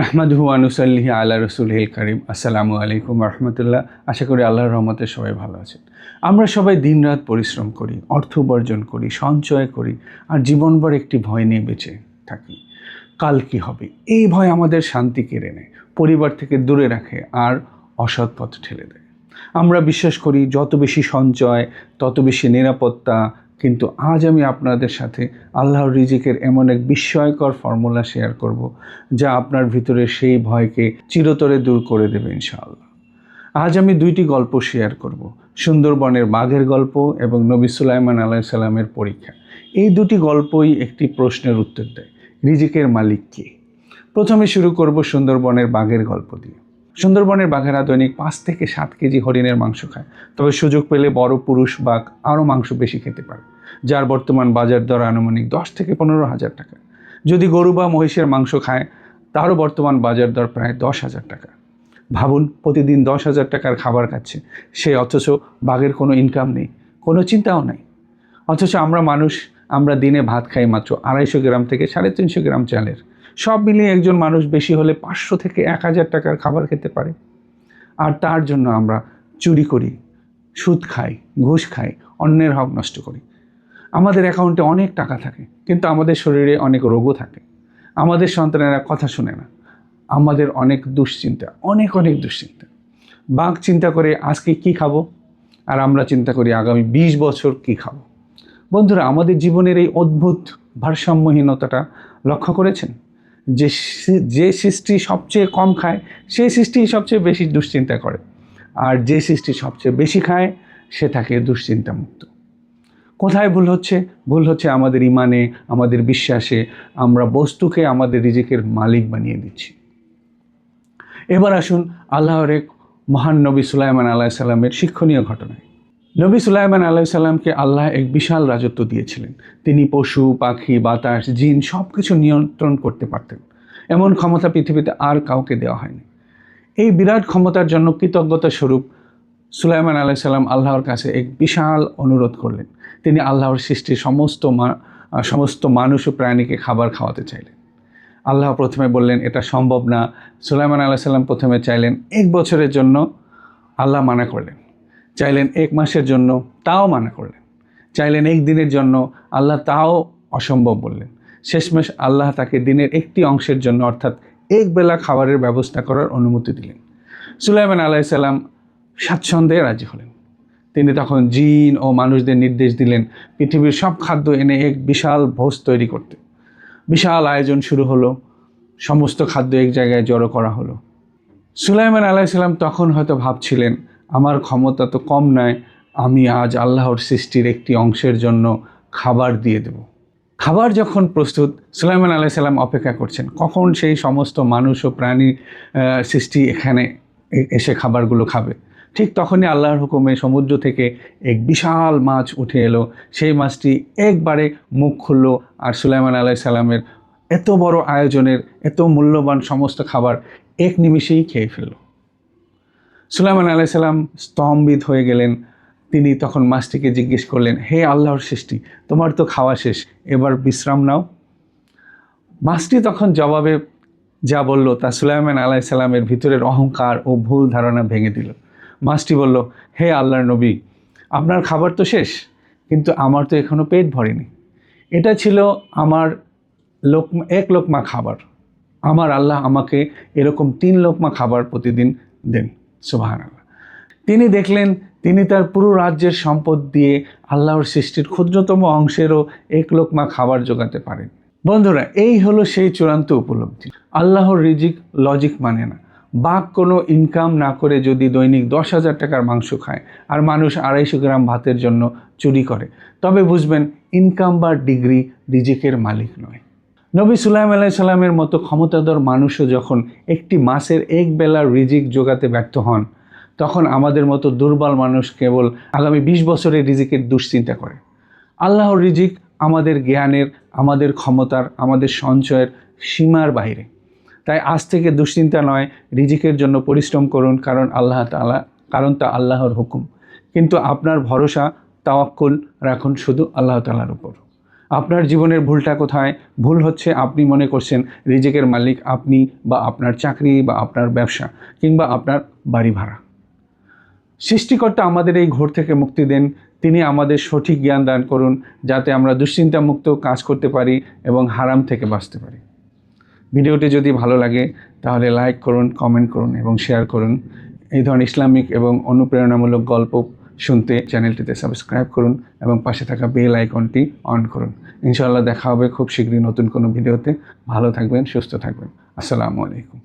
নাহমাদহু আনুসাল্লিহ আল্লাহ রসুল হিল করিম। আসসালামু আলাইকুম রহমতুল্লাহ। আশা করি আল্লাহর রহমতে সবাই ভালো আছেন। আমরা সবাই দিনরাত পরিশ্রম করি, অর্থ উপার্জন করি, সঞ্চয় করি, আর জীবনভর একটি ভয় নিয়ে বেঁচে থাকি। কাল কি হবে? এই ভয় আমাদের শান্তি কেড়ে নেয়, পরিবার থেকে দূরে রাখে, আর অসৎ পথ ঠেলে দেয়। আমরা বিশ্বাস করি, যত বেশি সঞ্চয়, তত বেশি নিরাপত্তা কিন্তু আজ আমি আপনাদের সাথে আল্লাহর রিজিকের এমন এক বিস্ময়কর ফর্মুলা শেয়ার করব, যা আপনার ভিতরে সেই ভয়কে চিরতরে দূর করে দেবে ইনশাআল্লাহ। আজ আমি দুইটি গল্প শেয়ার করব, সুন্দরবনের বাঘের গল্প এবং নবী সুলাইমান আলাহ সাল্লামের পরীক্ষা। এই দুটি গল্পই একটি প্রশ্নের উত্তর দেয়, রিজিকের মালিক কে? প্রথমে শুরু করব সুন্দরবনের বাঘের গল্প দিয়ে। সুন্দরবনের বাঘেরা দৈনিক পাঁচ থেকে সাত কেজি হরিণের মাংস খায়। তবে সুযোগ পেলে বড় পুরুষ বাঘ আরও মাংস বেশি খেতে পারে, যার বর্তমান বাজার দর আনুমানিক দশ থেকে পনেরো হাজার টাকা। যদি গরু বা মহিষের মাংস খায়, তারও বর্তমান বাজার দর প্রায় দশ হাজার টাকা। ভাবুন, প্রতিদিন দশ হাজার টাকার খাবার খাচ্ছে সে, অথচ বাঘের কোনো ইনকাম নেই, কোনো চিন্তাও নাই। অথচ আমরা মানুষ, আমরা দিনে ভাত খাই মাত্র আড়াইশো গ্রাম থেকে সাড়ে তিনশো গ্রাম চালের। সব মিলিয়ে একজন মানুষ বেশি হলে পাঁচশো থেকে এক হাজার টাকার খাবার খেতে পারে। আর তার জন্য আমরা চুরি করি, সুদ খাই, ঘুষ খাই, অন্যের হক নষ্ট করি। আমাদের অ্যাকাউন্টে অনেক টাকা থাকে, কিন্তু আমাদের শরীরে অনেক রোগও থাকে। আমাদের সন্তানেরা কথা শুনে না। আমাদের অনেক দুশ্চিন্তা, অনেক অনেক দুশ্চিন্তা। বাঘ চিন্তা করে, আজকে কি খাব? আর আমরা চিন্তা করি, আগামী বিশ বছর কি খাব? বন্ধুরা, আমাদের জীবনের এই অদ্ভুত ভারসাম্যহীনতাটা লক্ষ্য করেছেন? যে যে সৃষ্টি সবচেয়ে কম খায় সেই সৃষ্টি সবচেয়ে বেশি দুশ্চিন্তা করে। আর যে সৃষ্টি সবচেয়ে বেশি খায়, সে থাকে দুশ্চিন্তা মুক্ত কোথায় ভুল হচ্ছে? ভুল হচ্ছে আমাদের ইমানে, আমাদের বিশ্বাসে। আমরা বস্তুকে আমাদের রিজিকের মালিক বানিয়ে দিচ্ছি। এবার আসুন আল্লাহর এক মহান নবী সুলাইমান আলাহ সাল্লামের শিক্ষণীয় ঘটনায়। নবী সুলাইমান আলাহ সাল্লামকে আল্লাহ এক বিশাল রাজত্ব দিয়েছিলেন। তিনি পশু, পাখি, বাতাস, জিন সব কিছু নিয়ন্ত্রণ করতে পারতেন। এমন ক্ষমতা পৃথিবীতে আর কাউকে দেওয়া হয়নি। এই বিরাট ক্ষমতার জন্য কৃতজ্ঞতা স্বরূপ সুলাইমান আলাহ সাল্লাম আল্লাহর কাছে এক বিশাল অনুরোধ করলেন। তিনি আল্লাহর সৃষ্টির সমস্ত সমস্ত মানুষ ও প্রাণীকে খাবার খাওয়াতে চাইলেন। আল্লাহ প্রথমে বললেন, এটা সম্ভব না। সুলাইমান আলাহ সাল্লাম প্রথমে চাইলেন, এক বছরের জন্য আল্লাহ মানা করলেন। চাইলেন এক মাসের জন্য তাও মানা করলেন। চাইলেন এক দিনের জন্য আল্লাহ তাও অসম্ভব বললেন। শেষমেশ আল্লাহ তাকে দিনের একটি অংশের জন্য অর্থাৎ এক বেলা খাবারের ব্যবস্থা করার অনুমতি দিলেন। সুলাইমান আলাইসাল্লাম স্বাচ্ছন্দ্যে রাজি হলেন। তিনি তখন জিন ও মানুষদের নির্দেশ দিলেন পৃথিবীর সব খাদ্য এনে এক বিশাল ভোজ তৈরি করতে। বিশাল আয়োজন শুরু হলো, সমস্ত খাদ্য এক জায়গায় জড়ো করা হলো। সুলাইমান আলাইসাল্লাম তখন হয়তো ভাবছিলেন আমার ক্ষমতা তো কম নয়, আমি আজ আল্লাহর সৃষ্টির একটি অংশের জন্য খাবার দিয়ে দেব। খাবার যখন প্রস্তুত, সুলাইমান আলাইসাল্লাম অপেক্ষা করছেন, কখন সেই সমস্ত মানুষ ও প্রাণী সৃষ্টি এখানে এসে খাবারগুলো খাবে? ঠিক তখনই আল্লাহর হুকুমে সমুদ্র থেকে এক বিশাল মাছ উঠে এলো। সেই মাছটি একবারে মুখ খুললো আর সুলাইমান আলাইসাল্লামের এত বড় আয়োজনের, এত মূল্যবান সমস্ত খাবার এক নিমিষেই খেয়ে ফেলল। সুলাইমান আলাইসাল্লাম স্তম্ভিত হয়ে গেলেন। তিনি তখন মাছটিকে জিজ্ঞেস করলেন, হে আল্লাহর সৃষ্টি, তোমার তো খাওয়া শেষ, এবার বিশ্রাম নাও। মাছটি তখন জবাবে যা বলল, তা সুলাইমান আলাইসাল্লামের ভিতরের অহংকার ও ভুল ধারণা ভেঙে দিল। মাছটি বলল, হে আল্লাহর নবী, আপনার খাবার তো শেষ, কিন্তু আমার তো এখনও পেট ভরেনি। এটা ছিল আমার লোক, এক লোকমা খাবার। আমার আল্লাহ আমাকে এরকম তিন লোকমা খাবার প্রতিদিন দেন। সুবাহান তিনি দেখলেন, তিনি তার পুরো রাজ্যের সম্পদ দিয়ে আল্লাহর সৃষ্টির ক্ষুদ্রতম অংশেরও এক লোকমা খাবার জোগাতে পারেন। বন্ধুরা, এই হলো সেই চূড়ান্ত উপলব্ধি। আল্লাহর রিজিক লজিক মানে না। বাঘ কোনো ইনকাম না করে যদি দৈনিক দশ হাজার টাকার মাংস খায়, আর মানুষ আড়াইশো গ্রাম ভাতের জন্য চুরি করে, তবে বুঝবেন ইনকাম বা ডিগ্রি রিজিকের মালিক নয়। নবী সুলাইম আলাই সাল্লামের মতো ক্ষমতাধর মানুষও যখন একটি মাসের এক বেলার রিজিক জোগাতে ব্যর্থ হন, তখন আমাদের মতো দুর্বল মানুষ কেবল আগামী বিশ বছরের রিজিকের দুশ্চিন্তা করে। আল্লাহর রিজিক আমাদের জ্ঞানের, আমাদের ক্ষমতার, আমাদের সঞ্চয়ের সীমার বাইরে। তাই আজ থেকে দুশ্চিন্তা নয়, রিজিকের জন্য পরিশ্রম করুন, কারণ আল্লাহ তাআলা, কারণ তা আল্লাহর হুকুম। কিন্তু আপনার ভরসা, তাওয়াক্কুল রাখুন শুধু আল্লাহ তালার উপর। আপনার জীবনের ভুলটা কোথায়? ভুল হচ্ছে আপনি মনে করছেন রিজেকের মালিক আপনি বা আপনার চাকরি বা আপনার ব্যবসা কিংবা আপনার বাড়ি ভাড়া। সৃষ্টিকর্তা আমাদের এই ঘোর থেকে মুক্তি দেন। তিনি আমাদের সঠিক জ্ঞান দান করুন যাতে আমরা দুশ্চিন্তামুক্ত কাজ করতে পারি এবং হারাম থেকে বাঁচতে পারি। ভিডিওটি যদি ভালো লাগে তাহলে লাইক করুন, কমেন্ট করুন এবং শেয়ার করুন। এই ধরনের ইসলামিক এবং অনুপ্রেরণামূলক গল্প শুনতে চ্যানেলটিতে সাবস্ক্রাইব করুন এবং পাশে থাকা বেল আইকনটি অন করুন। ইনশাআল্লাহ দেখা হবে খুব শীঘ্রই নতুন কোনো ভিডিওতে। ভালো থাকবেন, সুস্থ থাকবেন। আসসালামু আলাইকুম।